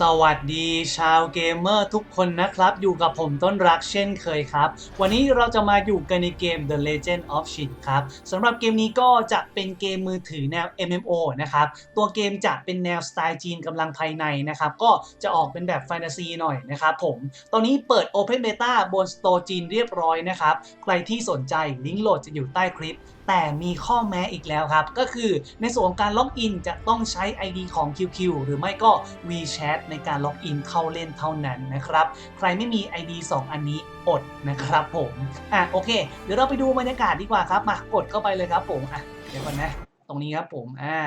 สวัสดีชาวเกมเมอร์ทุกคนนะครับ อยู่กับผมต้นรักเช่นเคยครับ วันนี้เราจะมาอยู่กันในเกม The Legend of Shin ครับสำหรับเกมนี้ก็จะเป็นเกมมือถือแนว MMO นะครับ ตัวเกมจะเป็นแนวสไตล์จีนกำลังภายในนะครับ ก็จะออกเป็นแบบแฟนตาซีหน่อยนะครับผม ตอนนี้เปิด Open Beta บน Store จีนเรียบร้อยนะครับ ใครที่สนใจลิงก์โหลดจะอยู่ใต้คลิป แต่มีข้อแม้อีกแล้วครับ ก็คือในส่วนของการล็อกอินจะต้องใช้ ID ของ QQ หรือไม่ก็ WeChat ในการล็อกอินเข้าเล่นเท่านั้นนะครับ ใครไม่มี ID 2 อันนี้อดนะครับผม อะโอเค เดี๋ยวเราไปดูบรรยากาศดีกว่าครับ มากดเข้าไปเลยครับผม อะ เดี๋ยวก่อนนะ ตรงนี้ครับผม อ่า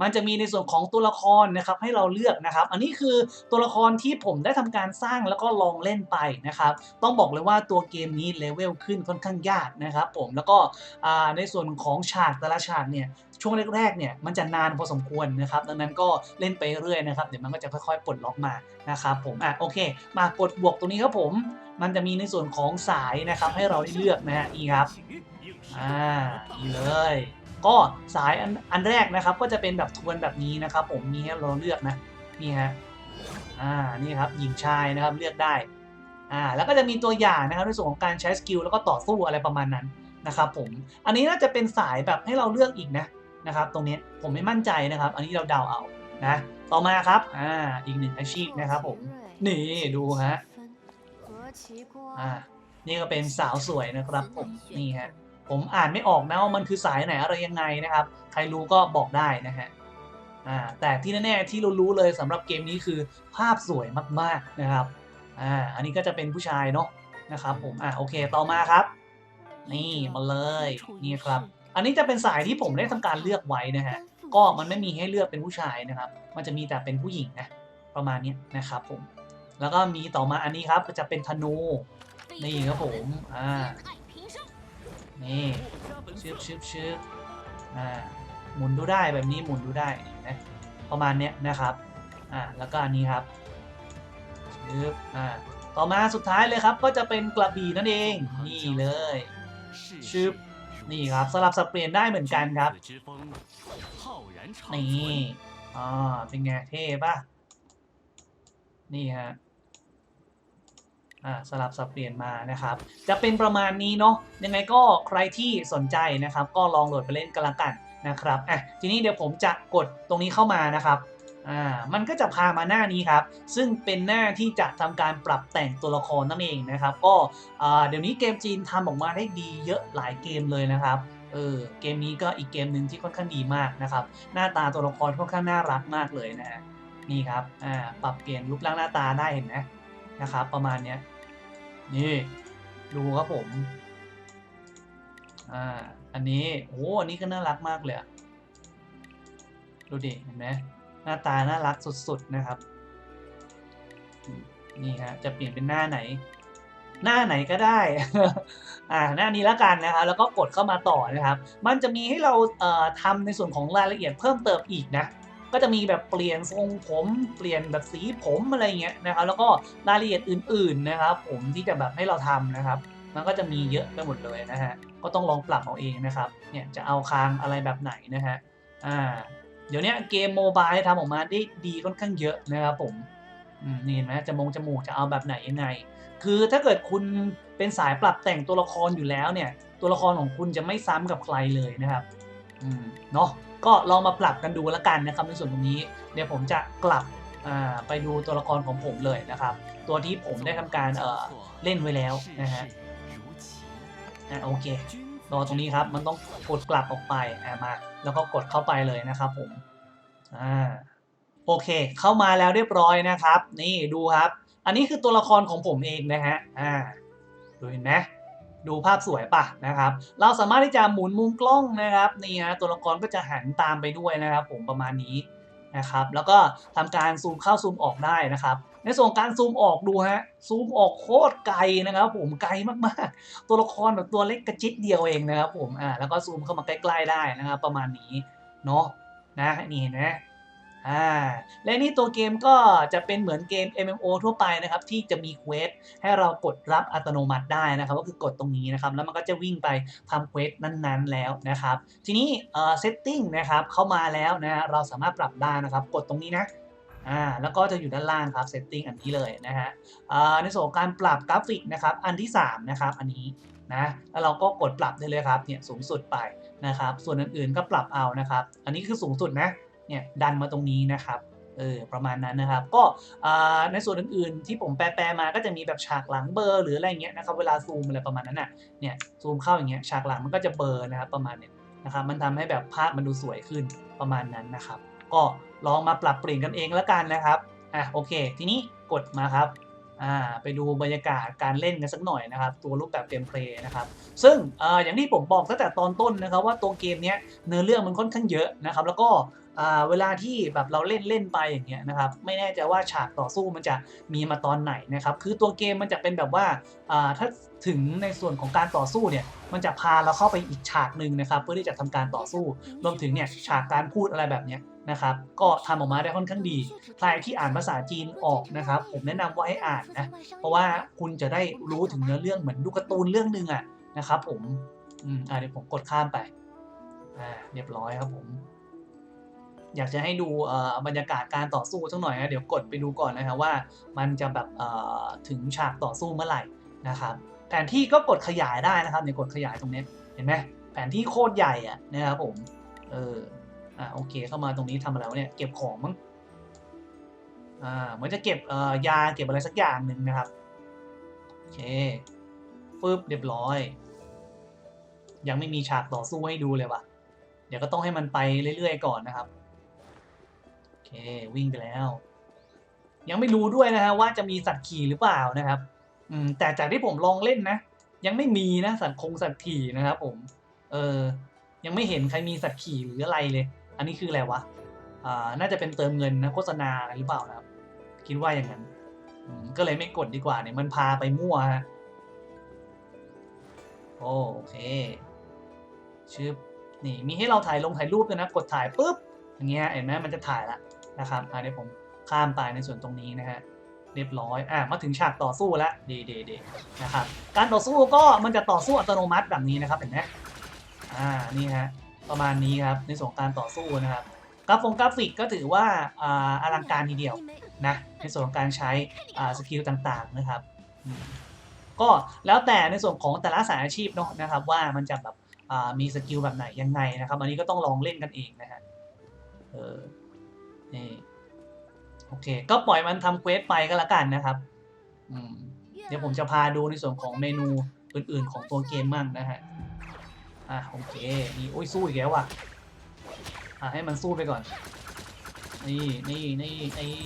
มันจะมีในส่วนของตัวละครนะครับให้เราเลือกนะครับ อันนี้คือตัวละครที่ผมได้ทำการสร้างแล้วก็ลองเล่นไปนะครับ ต้องบอกเลยว่าตัวเกมนี้เลเวลขึ้นค่อนข้างยากนะครับผม แล้วก็อ่าในส่วนของฉากแต่ละฉากเนี่ยช่วงแรกๆเนี่ยมันจะนานพอสมควรนะครับ ดังนั้นก็เล่นไปเรื่อยนะครับ เดี๋ยวมันก็จะค่อยๆปลดล็อกมานะครับผม อะโอเค มากดบวกตรงนี้ครับผม มันจะมีในส่วนของสายนะครับให้เราได้เลือกนะฮะนี่ครับ อ่านี่เลย ก็สายอันอันแรกนะครับ ก็จะเป็นแบบทวนแบบนี้นะครับ ผมมีให้เราเลือกนะนี่ฮะอ่านี่ครับหญิงชายนะครับเลือกได้อ่าแล้วก็จะมีตัวอย่างนะครับในส่วนของการใช้สกิลแล้วก็ต่อสู้อะไรประมาณนั้นนะครับผมอันนี้น่าจะเป็นสายแบบให้เราเลือกอีกนะนะครับ ตรงนี้ผมไม่มั่นใจนะครับ อันนี้เราเดาเอานะต่อมาครับอ่าอีกหนึ่งอาชีพนะครับผมนี่ดูฮะอ่านี่ก็เป็นสาวสวยนะครับผมนี่ฮะ ผมอ่านไม่ออกนะว่ามันคือสายไหนอะไรยังไงนะครับ ใครรู้ก็บอกได้นะฮะอ่าแต่ที่แน่ๆที่เรารู้เลยสำหรับเกมนี้คือภาพสวยมากๆนะครับอ่าอันนี้ก็จะเป็นผู้ชายเนาะนะครับผมอ่าโอเคต่อมาครับ นี่มาเลยนี่ครับ อันนี้จะเป็นสายที่ผมได้ทำการเลือกไว้นะฮะก็มันไม่มีให้เลือกเป็นผู้ชายนะครับ มันจะมีแต่เป็นผู้หญิงนะประมาณนี้นะครับผมแล้วก็มีต่อมาอันนี้ครับจะเป็นธนูนี่ครับผมอ่า นี่ชึบชึบชึบอ่าหมุนดูได้แบบนี้หมุนดูได้เห็นไหมประมาณเนี้ยนะครับอ่าแล้วก็อันนี้ครับชึบอ่าต่อมาสุดท้ายเลยครับก็จะเป็นกระบี่นั่นเองนี่เลยชึบนี่ครับสลับสับเปลี่ยนได้เหมือนกันครับนี่อ่าเป็นไงเท่ปะนี่ฮะ สลับสับเปลี่ยนมานะครับ จะเป็นประมาณนี้เนาะยังไงก็ใครที่สนใจนะครับ ก็ลองโหลดไปเล่นกันละกันนะครับอะทีนี้เดี๋ยวผมจะกดตรงนี้เข้ามานะครับอ่ามันก็จะพามาหน้านี้ครับ ซึ่งเป็นหน้าที่จะทำการปรับแต่งตัวละครนั่นเองนะครับ ก็อ่าเดี๋ยวนี้เกมจีนทำออกมาได้ดีเยอะหลายเกมเลยนะครับเออเกมนี้ก็อีกเกมหนึ่งที่ค่อนข้างดีมากนะครับ หน้าตาตัวละครค่อนข้างน่ารักมากเลยนะฮะนี่ครับอ่าปรับเปลี่ยนรูปร่างหน้าตาได้เห็นไหมนะครับ ประมาณเนี้ย นี่ ดูครับผม อ่า อันนี้โอ้อันนี้ก็น่ารักมากเลยดูดิเห็นไหมหน้าตาน่ารักสุดๆนะครับ นี่ฮะจะเปลี่ยนเป็นหน้าไหน หน้าไหนก็ได้ อ่าหน้านี้แล้วกันนะครับแล้วก็กดเข้ามาต่อนะครับ มันจะมีให้เราเอ่อทำในส่วนของรายละเอียดเพิ่มเติมอีกนะ ก็จะมีแบบเปลี่ยนทรงผมเปลี่ยนแบบสีผมอะไรเงี้ยนะครับแล้วก็รายละเอียดอื่น ๆนะครับ ผมที่จะแบบให้เราทำนะครับ มันก็จะมีเยอะไปหมดเลยนะฮะก็ต้องลองปรับเอาเองนะครับเนี่ยจะเอาคางอะไรแบบไหนนะฮะอ่าเดี๋ยวนี้เกมโมบายทำออกมาได้ดีค่อนข้างเยอะนะครับผมอืมนี่เห็นไหมจะมงจมูกจะเอาแบบไหนยังไง คือถ้าเกิดคุณเป็นสายปรับแต่งตัวละครอยู่แล้วเนี่ย ตัวละครของคุณจะไม่ซ้ำกับใครเลยนะครับ เนาะก็ลองมาปรับกันดูแล้วกันนะครับในส่วนตรงนี้เดี๋ยวผมจะกลับไปดูตัวละครของผมเลยนะครับ ตัวที่ผมได้ทำการเเล่นไว้แล้วนะฮะโอเครอตรงนี้ครับมันต้องกดกลับออกไปมา แล้วก็กดเข้าไปเลยนะครับผมอ่าโอเค เข้ามาแล้วเรียบร้อยนะครับ นี่ดูครับ อันนี้คือตัวละครของผมเองนะฮะอ่าดูเห็นไหม ดูภาพสวยป่ะนะครับ เราสามารถที่จะหมุนมุมกล้องนะครับนี่ฮะตัวละครก็จะหันตามไปด้วยนะครับ ผมประมาณนี้นะครับแล้วก็ทำการซูมเข้าซูมออกได้นะครับในส่วนการซูมออกดูฮะซูมออกโคตรไกลนะครับ ผมไกลมากๆ ตัวละครแบบตัวเล็กกระจิตเดียวเองนะครับ ผมอ่าแล้วก็ซูมเข้ามาใกล้ๆได้นะครับ ประมาณนี้เนาะนะนี่เห็นไหม อ่าและนี่ตัวเกมก็จะเป็นเหมือนเกม MMO ทั่วไปนะครับ ที่จะมีเควสให้เรากดรับอัตโนมัติได้นะครับ ก็คือกดตรงนี้นะครับ แล้วมันก็จะวิ่งไปทำเควสนั้นๆแล้วนะครับ ทีนี้เอ่อ setting นะครับเข้ามาแล้วนะเราสามารถปรับได้นะครับ กดตรงนี้นะอ่าแล้วก็จะอยู่ด้านล่างครับ setting อันนี้เลยนะฮะอ่าในส่วนของการปรับกราฟิกนะครับอันที่3นะครับอันนี้นะแล้วเราก็กดปรับได้เลยครับเนี่ยสูงสุดไปนะครับ ส่วนอื่นๆก็ปรับเอานะครับ อันนี้คือสูงสุดนะ เนี่ยดันมาตรงนี้นะครับเออประมาณนั้นนะครับ ก็ในส่วนอื่นๆ ที่ผมแปลมาก็จะมีแบบฉากหลังเบลอร์หรืออะไรเงี้ยนะครับเวลาซูมอะไรประมาณนั้นน่ะเนี่ยซูมเข้าอย่างเงี้ยฉากหลังมันก็จะเบลอร์นะครับประมาณเนี้ยนะครับมันทำให้แบบภาพมันดูสวยขึ้นประมาณนั้นนะครับ ก็ลองมาปรับเปลี่ยนกันเองแล้วกันนะครับอะโอเค ทีนี้กดมาครับอ่าไปดูบรรยากาศการเล่นกันสักหน่อยนะครับ ตัวรูปแบบเกมเพลย์นะครับ ซึ่งอ่ออย่างที่ผมบอกตั้งแต่ตอนต้นนะครับ ว่าตัวเกมเนี้ยเนื้อเรื่องมันค่อนข้างเยอะนะครับ แล้วก็ เวลาที่แบบเราเล่นเล่นไปอย่างเงี้ยนะครับไม่แน่ใจว่าฉากต่อสู้มันจะมีมาตอนไหนนะครับคือตัวเกมมันจะเป็นแบบว่าถ้าถึงในส่วนของการต่อสู้เนี่ยมันจะพาเราเข้าไปอีกฉากหนึ่งนะครับ เพื่อที่จะทำการต่อสู้รวมถึงเนี่ยฉากการพูดอะไรแบบเนี้ยนะครับก็ทำออกมาได้ค่อนข้างดี ใครที่อ่านภาษาจีนออกนะครับ ผมแนะนำว่าให้อ่านนะเพราะว่าคุณจะได้รู้ถึงเนื้อเรื่องเหมือนดูการ์ตูนเรื่องหนึ่งอะนะครับผมอืมอ่าเดี๋ยวผมกดข้ามไปอ่าเรียบร้อยครับผม อยากจะให้ดูบรรยากาศการต่อสู้สักหน่อยนะเดี๋ยวกดไปดูก่อนนะครับว่ามันจะแบบถึงฉากต่อสู้เมื่อไหร่นะครับแผนที่ก็กดขยายได้นะครับเนี่ยกดขยายตรงนี้เห็นไหมแผนที่โคตรใหญ่อะนะครับผมเอออ่าโอเคเข้ามาตรงนี้ทำอะไรวะเนี่ยเก็บของมั้งอ่าเหมือนจะเก็บเอ่อยาเก็บอะไรสักอย่างหนึ่งนะครับโอเคฟึบเรียบร้อย ยังไม่มีฉากต่อสู้ให้ดูเลยว่ะเดี๋ยวก็ต้องให้มันไปเรื่อยๆก่อนนะครับ เควิ่งไปแล้ว ยังไม่รู้ด้วยนะฮะว่าจะมีสัตว์ขี่หรือเปล่านะครับ อืมแต่จากที่ผมลองเล่นนะ ยังไม่มีนะสัตว์คงสัตว์ขี่นะครับผม เออ ยังไม่เห็นใครมีสัตว์ขี่หรืออะไรเลย อันนี้คืออะไรวะ อ่า น่าจะเป็นเติมเงินนะโฆษณาอะไรหรือเปล่านะครับ คิดว่าอย่างนั้น ก็เลยไม่กดดีกว่าเนี่ยมันพาไปมั่วฮะโอโอเคชื่อนี่มีให้เราถ่ายลงถ่ายรูปด้วยนะ กดถ่ายปุ๊บอย่างเงี้ยเห็นไหมมันจะถ่ายละ นะครับอ่าเดี๋ยวผมข้ามไปในส่วนตรงนี้นะฮะเรียบร้อย อะ มาถึงฉากต่อสู้แล้วเดเดเดนะครับ การต่อสู้ก็มันจะต่อสู้อัตโนมัติแบบนี้นะครับ เห็นไหมอ่า นี่ฮะ ประมาณนี้ครับ ในส่วนของการต่อสู้นะครับ กราฟงกราฟิกก็ถือว่าอ่าอลังการทีเดียวนะ ในส่วนของการใช้อ่าสกิลต่างๆนะครับ ก็แล้วแต่ในส่วนของแต่ละสายอาชีพเนาะนะครับ ว่ามันจะแบบอ่ามีสกิลแบบไหนยังไงนะครับ อันนี้ก็ต้องลองเล่นกันเองนะฮะ เออ นี่โอเค ก็ปล่อยมันทำเควสไปก็แล้วกันนะครับอืมเดี๋ยวผมจะพาดูในส่วนของเมนูอื่นๆของตัวเกมมั่งนะฮะอะโอเคนี่โอ้ยสู้อีกแล้วว่ะอะให้มันสู้ไปก่อน นี่นี่นี่นี่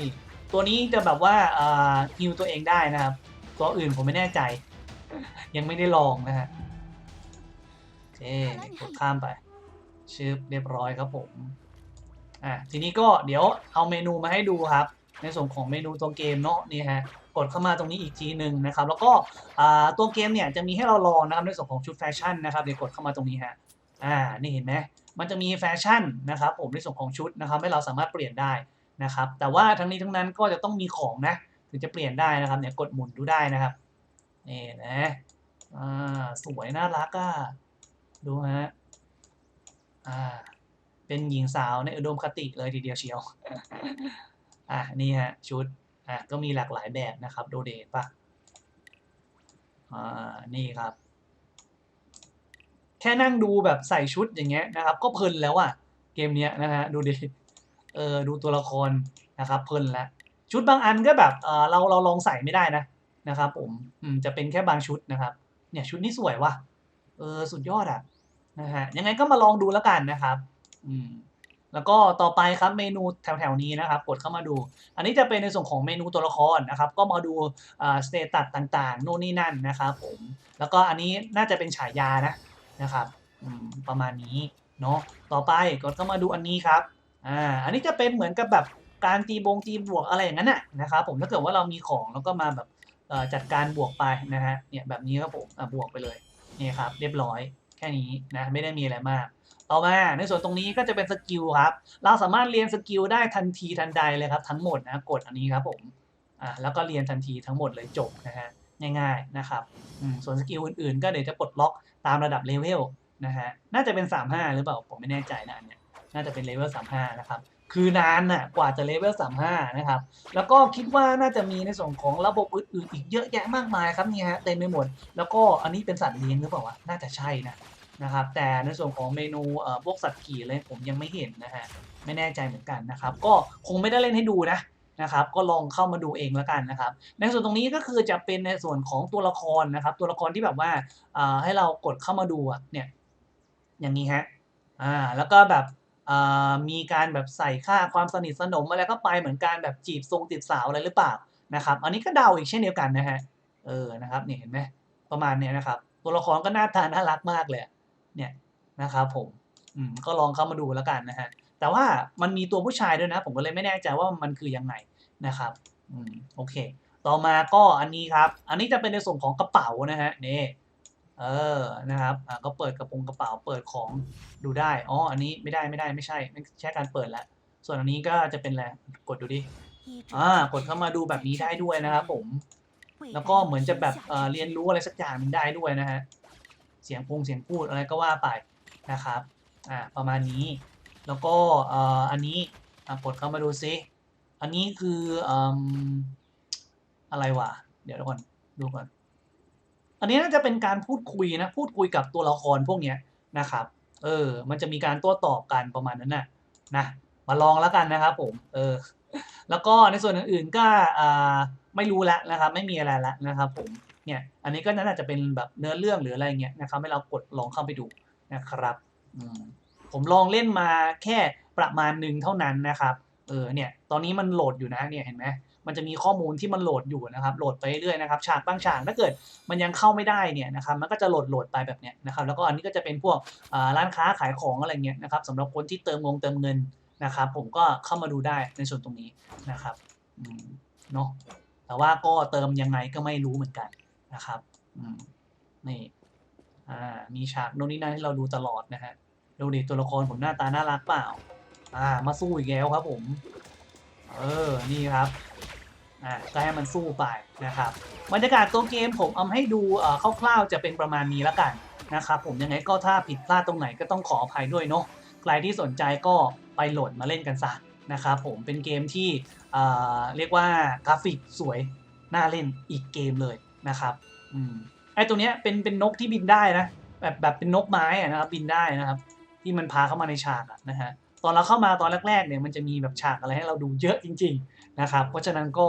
ตัวนี้จะแบบว่าอ่าฮิวตัวเองได้นะครับ ตัวอื่นผมไม่แน่ใจ ยังไม่ได้ลองนะฮะโอเคกดข้ามไปชื่อเรียบร้อยครับผม อะทีนี้ก็เดี๋ยวเอาเมนูมาให้ดูครับ ในส่วนของเมนูตัวเกมเนาะนี่ฮะกดเข้ามาตรงนี้อีกทีหนึ่งนะครับ แล้วก็ตัวเกมเนี่ยจะมีให้เราลองนะครับในส่วนของชุดแฟชั่นนะครับเดี๋ยวกดเข้ามาตรงนี้ฮะอ่านี่เห็นไหมมันจะมีแฟชั่นนะครับผมในส่วนของชุดนะครับให้เราสามารถเปลี่ยนได้นะครับแต่ว่าทั้งนี้ทั้งนั้นก็จะต้องมีของนะถึงจะเปลี่ยนได้นะครับเนี่ยกดหมุนดูได้นะครับนี่นะอ่าสวยน่ารักอะดูฮะอ่า เป็นหญิงสาวในอุดมคติเลยทีเดียวเชียว อะนี่ฮะชุด อะก็มีหลากหลายแบบนะครับโดเดทปะอ่านี่ครับ แค่นั่งดูแบบใส่ชุดอย่างเงี้ยนะครับ ก็เพลินแล้วอะเกมเนี้ยนะฮะดูดิเออดูตัวละครนะครับเพลินแล้วชุดบางอันก็แบบเออเราเราลองใส่ไม่ได้นะนะครับผมอืมจะเป็นแค่บางชุดนะครับ เนี่ยชุดนี้สวยว่ะเออสุดยอดอะนะฮะยังไงก็มาลองดูแล้วกันนะครับ อืมแล้วก็ต่อไปครับเมนูแถวๆนี้นะครับกดเข้ามาดู อันนี้จะเป็นในส่วนของเมนูตัวละครนะครับ ก็มาดูอ่าสเตตัสต่างๆนู่นนี่นั่นนะครับผมแล้วก็อันนี้น่าจะเป็นฉายานะนะครับอืมประมาณนี้เนาะต่อไปกดเข้ามาดูอันนี้ครับอ่าอันนี้จะเป็นเหมือนกับแบบการตีบงตีบวกอะไรอย่างนั้นน่ะนะครับผมถ้าเกิดว่าเรามีของแล้วก็มาแบบจัดการบวกไปนะฮะเนี่ยแบบนี้ครับผมบวกไปเลยนี่ครับเรียบร้อยแค่นี้นะไม่ได้มีอะไรมาก ต่อมาในส่วนตรงนี้ก็จะเป็นสกิลครับ เราสามารถเรียนสกิลได้ทันทีทันใดเลยครับ ทั้งหมดนะกดอันนี้ครับผมอ่าแล้วก็เรียนทันทีทั้งหมดเลยจบนะฮะง่ายๆนะครับส่วนสกิลอื่นๆ ก็เดี๋ยวจะปลดล็อกตามระดับเลเวลนะฮะน่าจะเป็น 35 หรือเปล่าผมไม่แน่ใจนะอันเนี้ยน่าจะเป็นเลเวล35 นะครับ คือนานน่ะกว่าจะเลเวล35 นะครับ แล้วก็คิดว่าน่าจะมีในส่วนของระบบอื่นๆ อีกเยอะแยะมากมายครับนี่ฮะเต็มไปหมด แล้วก็อันนี้เป็นสัตว์เลี้ยงหรือเปล่าวะน่าจะใช่นะ นะครับ แต่ในส่วนของเมนูเอ่อพวกสัตว์ขี่อะไรผมยังไม่เห็นนะฮะไม่แน่ใจเหมือนกันนะครับ ก็คงไม่ได้เล่นให้ดูนะนะครับก็ลองเข้ามาดูเองแล้วกันนะครับ ในส่วนตรงนี้ก็คือจะเป็นในส่วนของตัวละครนะครับ ตัวละครที่แบบว่าอ่าให้เรากดเข้ามาดูเนี่ยอย่างนี้ฮะอ่าแล้วก็แบบอ่ามีการแบบใส่ค่าความสนิทสนมอะไรเข้าไปเหมือนการแบบจีบทรงติดสาวอะไรหรือเปล่านะครับ อันนี้ก็เดาอีกเช่นเดียวกันนะฮะเออนะครับเนี่ยเห็นไหมประมาณเนี้ยนะครับ ตัวละครก็หน้าตาน่ารักมากเลย เนี่ยนะครับผมอืมก็ลองเข้ามาดูแล้วกันนะฮะแต่ว่ามันมีตัวผู้ชายด้วยนะ ผมก็เลยไม่แน่ใจว่ามันคือยังไงนะครับอืมโอเค ต่อมาก็อันนี้ครับ อันนี้จะเป็นในส่วนของกระเป๋านะฮะนี่เออนะครับอ่าก็เปิดกระโปรงกระเป๋าเปิดของดูได้อ๋ออันนี้ไม่ได้ไม่ได้ไม่ใช่ไม่ใช่การเปิดแล้วส่วนอันนี้ก็จะเป็นอะไรกดดูดิอ่ากดเข้ามาดูแบบนี้ได้ด้วยนะครับผม แล้วก็เหมือนจะแบบเออเรียนรู้อะไรสักอย่างหนึงได้ด้วยนะฮะ สียงพงเสียงพูดอะไรก็ว่าไปนะครับอ่าประมาณนี้ แล้วก็เอ่ออันนี้กดเข้ามาดูซิอันนี้คืออะไรวะเดี๋ยวก่อนดูก่อน อันนี้น่าจะเป็นการพูดคุยนะพูดคุยกับตัวละครพวกเนี้ยนะครับ เออ มันจะมีการโต้ตอบกันประมาณนั้นน่ะนะมาลองแล้วกันนะครับผมเออแล้วก็ในส่วนอื่นๆก็อ่าไม่รู้แล้วนะครับ ไม่มีอะไรแล้วนะครับผม เนี่ยอันนี้ก็น่าจะเป็นแบบเนื้อเรื่องหรืออะไรเงี้ยนะครับให้เรากดลองเข้าไปดูนะครับผมลองเล่นมาแค่ประมาณหนึ่งเท่านั้นนะครับเออเนี่ยตอนนี้มันโหลดอยู่นะเนี่ยเห็นไหมมันจะมีข้อมูลที่มันโหลดอยู่นะครับโหลดไปเรื่อยนะครับฉากบางฉากถ้าเกิดมันยังเข้าไม่ได้เนี่ยนะครับมันก็จะโหลดโหลดไปแบบเนี้ยนะครับแล้วก็อันนี้ก็จะเป็นพวกร้านค้าขายของอะไรเงี้ยนะครับสำหรับคนที่เติมงงเติมเงินนะครับผมก็เข้ามาดูได้ในส่วนตรงนี้นะครับเนาะแต่ว่าก็เติมยังไงก็ไม่รู้เหมือนกัน นะครับนี่มีฉากโน่นนี่นั่นให้เราดูตลอดนะฮะดูดิตัวละครผมหน้าตาน่ารักเปล่า อ่า มาสู้อีกแล้วครับผม เออ นี่ครับอ่าก็ให้มันสู้ไปนะครับบรรยากาศตัวเกมผมเอาให้ดูเอ่อคร่าวๆจะเป็นประมาณนี้ล้วกันนะครับผมยังไงก็ถ้าผิดพลาดตรงไหนก็ต้องขออภัยด้วยเนาะใครที่สนใจก็ไปโหลดมาเล่นกันซะนะครับผมเป็นเกมที่เอ่อเรียกว่ากราฟิกสวยน่าเล่นอีกเกมเลย นะครับอืมไอตัวเนี้ยเป็นเป็นนกที่บินได้นะ แบบแบบเป็นนกไม้อะนะครับบินได้นะครับ ที่มันพาเข้ามาในฉากอะนะฮะตอนเราเข้ามาตอนแรกๆเนี่ยมันจะมีแบบฉากอะไรให้เราดูเยอะจริง ๆนะครับ เพราะฉะนั้นก็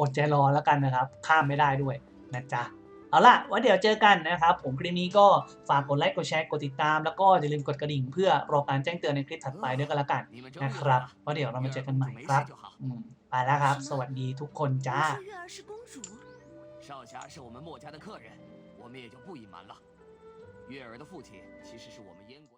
อดใจรอแล้วกันนะครับ ข้ามไม่ได้ด้วยนะจ๊ะเอาล่ะว่าเดี๋ยวเจอกันนะครับ ผมคลิปนี้ก็ฝากกดไลค์กดแชร์กดติดตาม แล้วก็อย่าลืมกดกระดิ่งเพื่อรอการแจ้งเตือนในคลิปถัดไปด้วยกันละกันนะครับว่าเดี๋ยวเรามาเจอกันใหม่ครับไปแล้วครับ สวัสดีทุกคนจ้า 少侠是我们墨家的客人，我们也就不隐瞒了。月儿的父亲其实是我们燕国。